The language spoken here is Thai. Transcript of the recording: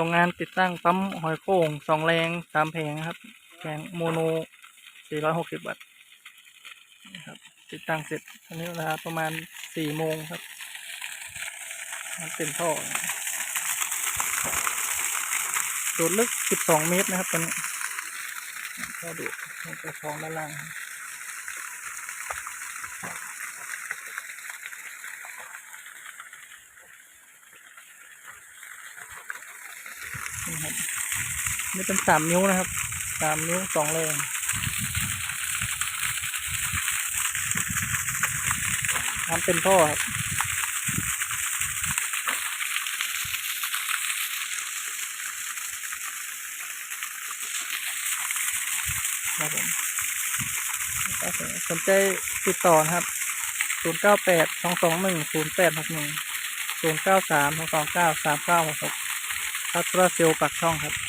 ส่งงานติดตั้งปั๊มหอยโข่งสองแรงสามแผงครับแผงโมโนสี่ร้อยหกสิบวัตต์นะครับติดตั้งเสร็จตอนนี้เวลาประมาณสี่โมงครับมันเป็นท่อดูดลึกสิบสองเมตรนะครับตอนนี้ท่อดูดมันจะท้องด้านล่าง นี่ครับนี่เป็นสามนิ้วนะครับสามนิ้วสองแรงทำเป็นท่อครับครับผมสนใจติดต่อนะครับ 0 9 8 2 2 1 0861 093 229 3966 พัทรเซลปากช่องครับ